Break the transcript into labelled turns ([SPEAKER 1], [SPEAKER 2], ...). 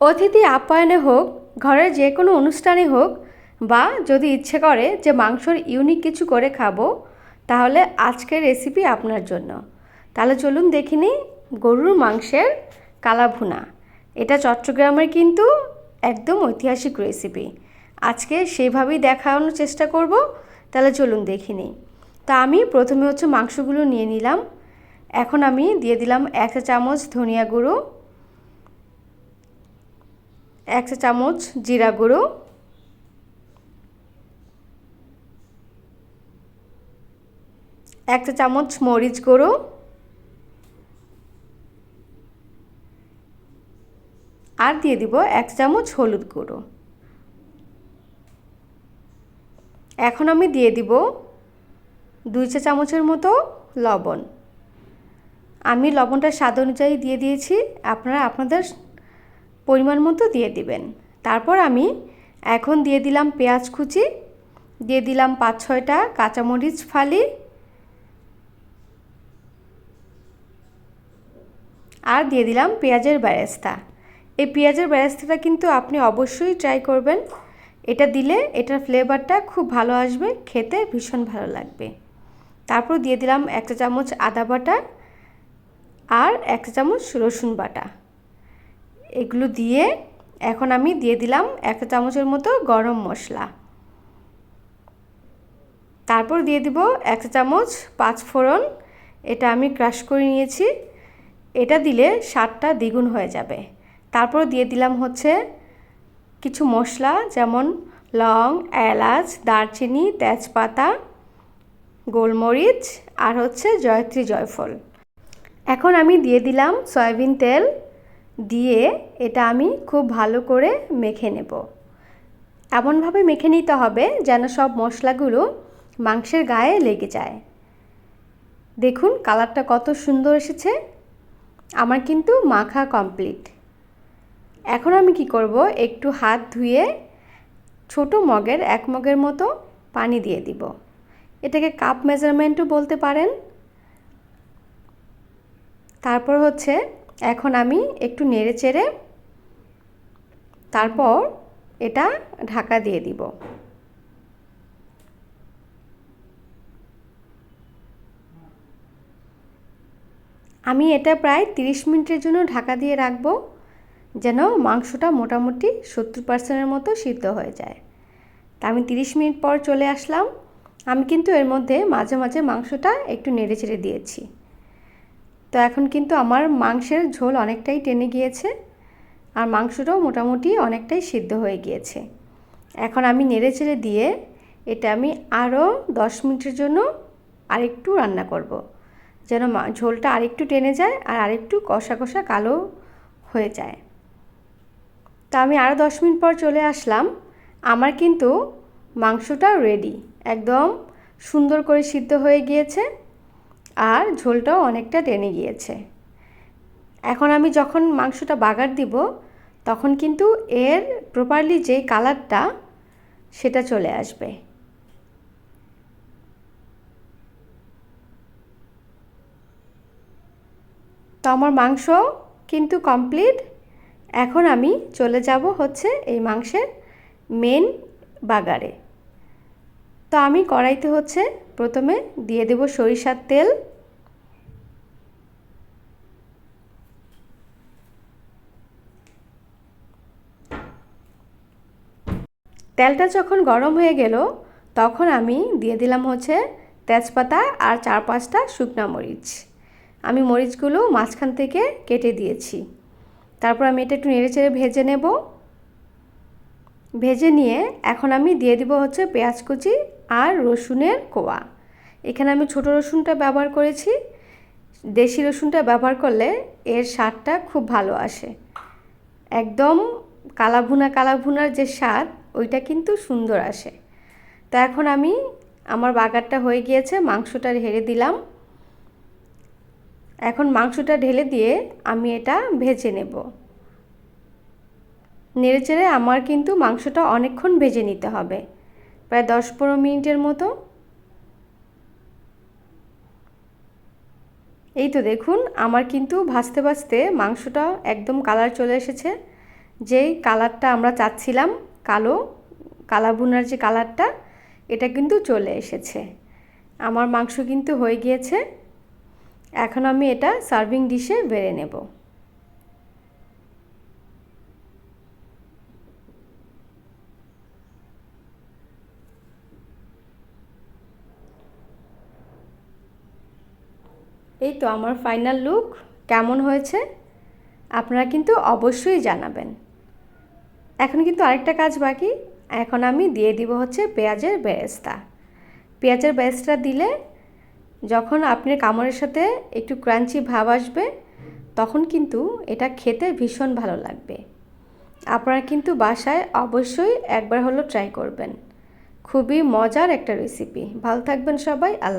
[SPEAKER 1] অতিথি আপ্যায়নে হোক, ঘরের যে কোনো অনুষ্ঠানে হোক, বা যদি ইচ্ছে করে যে মাংসর ইউনিক কিছু করে খাব, তাহলে আজকের রেসিপি আপনার জন্য। তাহলে চলুন দেখিনি গরুর মাংসের কালাভুনা। এটা চট্টগ্রামের কিন্তু একদম ঐতিহাসিক রেসিপি আজকে সেইভাবেই দেখানোর চেষ্টা করব। তাহলে চলুন দেখিনি তা আমি প্রথমে হচ্ছে মাংসগুলো নিয়ে নিলাম। এখন আমি দিয়ে দিলাম এক চামচ ধনিয়া গুঁড়ো। এক চা চামচ জিরা গুঁড়ো এক চা চামচ মরিচ গুঁড়ো, আর দিয়ে দিব এক চামচ হলুদ গুঁড়ো। এখন আমি দিয়ে দিব দুই চা চামচের মতো লবণ। আমি লবণটা স্বাদ অনুযায়ী দিয়ে দিয়েছি। আপনারা আপনাদের পরিমাণ মতো দিয়ে দিবেন। তারপর আমি এখন দিয়ে দিলাম পেঁয়াজ কুচি, দিয়ে দিলাম পাঁচ ছয়টা কাঁচামরিচ ফালি, আর দিয়ে দিলাম পেঁয়াজের ব্যারেস্তা এই পেঁয়াজের ব্যারেস্তাটা কিন্তু আপনি অবশ্যই ট্রাই করবেন। এটা দিলে এটার ফ্লেভারটা খুব ভালো আসবে, খেতে ভীষণ ভালো লাগবে। তারপর দিয়ে দিলাম একটা চামচ আদা বাটা আর একটা চামচ রসুন বাটা। এগুলো দিয়ে এখন আমি দিয়ে দিলাম একটা চামচের মতো গরম মশলা। তারপর দিয়ে দিব একটা চামচ পাঁচ ফোড়ন, এটা আমি ক্রাশ করে নিয়েছি। এটা দিলে স্বাদটা দ্বিগুণ হয়ে যাবে। তারপর দিয়ে দিলাম হচ্ছে কিছু মশলা, যেমন লং, এলাচ, দারচিনি, তেজপাতা, গোলমরিচ আর হচ্ছে জয়ত্রী জয়ফল। এখন আমি দিয়ে দিলাম সয়াবিন তেল। দিয়ে এটা আমি খুব ভালো করে মেখে নেব। এমনভাবে মেখে নিতে হবে যেন সব মশলাগুলো মাংসের গায়ে লেগে যায়। দেখুন, কালারটা কত সুন্দর এসেছে। আমার কিন্তু মাখা কমপ্লিট। এখন আমি কি করব, একটু হাত ধুয়ে ছোট মগের এক মগের মতো পানি দিয়ে দিব। এটাকে কাপ মেজারমেন্টও বলতে পারেন। তারপর হচ্ছে এখন আমি একটু নেড়ে চেড়ে তারপর এটা ঢাকা দিয়ে দিব। আমি এটা প্রায় 30 মিনিটের জন্য ঢাকা দিয়ে রাখব, যেন মাংসটা মোটামুটি সত্তর পার্সেন্টের মতো সিদ্ধ হয়ে যায়। তা আমি 30 মিনিট পর চলে আসলাম। আমি কিন্তু এর মধ্যে মাঝে মাঝে মাংসটা একটু নেড়ে চেড়ে দিয়েছি। তো এখন কিন্তু আমার মাংসের ঝোল অনেকটাই টেনে গিয়েছে আর মাংসটাও মোটামুটি অনেকটাই সিদ্ধ হয়ে গিয়েছে। এখন আমি নেড়ে চেড়ে দিয়ে এটা আমি আরও দশ মিনিটের জন্য আরেকটু রান্না করব। যেন ঝোলটা আরেকটু টেনে যায় আর আরেকটু কষা কষা কালো হয়ে যায়। তা আমি আরও দশ মিনিট পর চলে আসলাম। আমার কিন্তু মাংসটা রেডি একদম সুন্দর করে সিদ্ধ হয়ে গিয়েছে। আর ঝোলটাও অনেকটা টেনে গিয়েছে। এখন আমি যখন মাংসটা বাগার দিব, তখন কিন্তু এর প্রপারলি যে কালারটা সেটা চলে আসবে। তো আমার মাংস কিন্তু কমপ্লিট এখন আমি চলে যাব হচ্ছে এই মাংসের মেন বাগারে। তো আমি কড়াইতে হচ্ছে প্রথমে দিয়ে দেব সরিষার তেল। তেলটা যখন গরম হয়ে গেল, তখন আমি দিয়ে দিলাম হচ্ছে তেজপাতা আর চার পাঁচটা শুকনা মরিচ। আমি মরিচগুলো মাঝখান থেকে কেটে দিয়েছি। তারপর আমি এটা একটু নেড়ে চেড়ে ভেজে নেব। ভেজে নিয়ে এখন আমি দিয়ে দিব হচ্ছে পেঁয়াজ কুচি আর রসুনের কোয়া। এখানে আমি ছোট রসুনটা ব্যবহার করেছি। দেশি রসুনটা ব্যবহার করলে এর স্বাদটা খুব ভালো আসে। একদম কালাভুনা কালাভুনার যে স্বাদ, ওইটা কিন্তু সুন্দর আসে। তো এখন আমি আমার বাগারটা হয়ে গিয়েছে, মাংসটা ঢেলে দিলাম। এখন মাংসটা ঢেলে দিয়ে আমি এটা ভেজে নেব। নেড়ে চেড়ে আমার কিন্তু মাংসটা অনেকক্ষণ ভেজে নিতে হবে। প্রায় দশ পনেরো মিনিটের মতো। এই তো দেখুন, আমার কিন্তু ভাজতে ভাজতে মাংসটা একদম কালার চলে এসেছে। যেই কালারটা আমরা চাচ্ছিলাম, কালো, কালা ভুনার যে কালারটা, এটা কিন্তু চলে এসেছে। আমার মাংস কিন্তু হয়ে গিয়েছে। এখন আমি এটা সার্ভিং ডিশে বেড়ে নেব। এই তো আমার ফাইনাল লুক কেমন হয়েছে? আপনারা কিন্তু অবশ্যই জানাবেন। এখন কিন্তু আরেকটা কাজ বাকি, এখন আমি দিয়ে দিব হচ্ছে পেঁয়াজের বেরেস্তা। পেঁয়াজের বেরেস্তা দিলে যখন আপনি কামড়ের সাথে একটু ক্রাঞ্চি ভাব আসবে, তখন কিন্তু এটা খেতে ভীষণ ভালো লাগবে। আপনারা কিন্তু বাসায় অবশ্যই একবার হলো ট্রাই করবেন। খুবই মজার একটা রেসিপি ভালো থাকবেন সবাই, আল্লাহ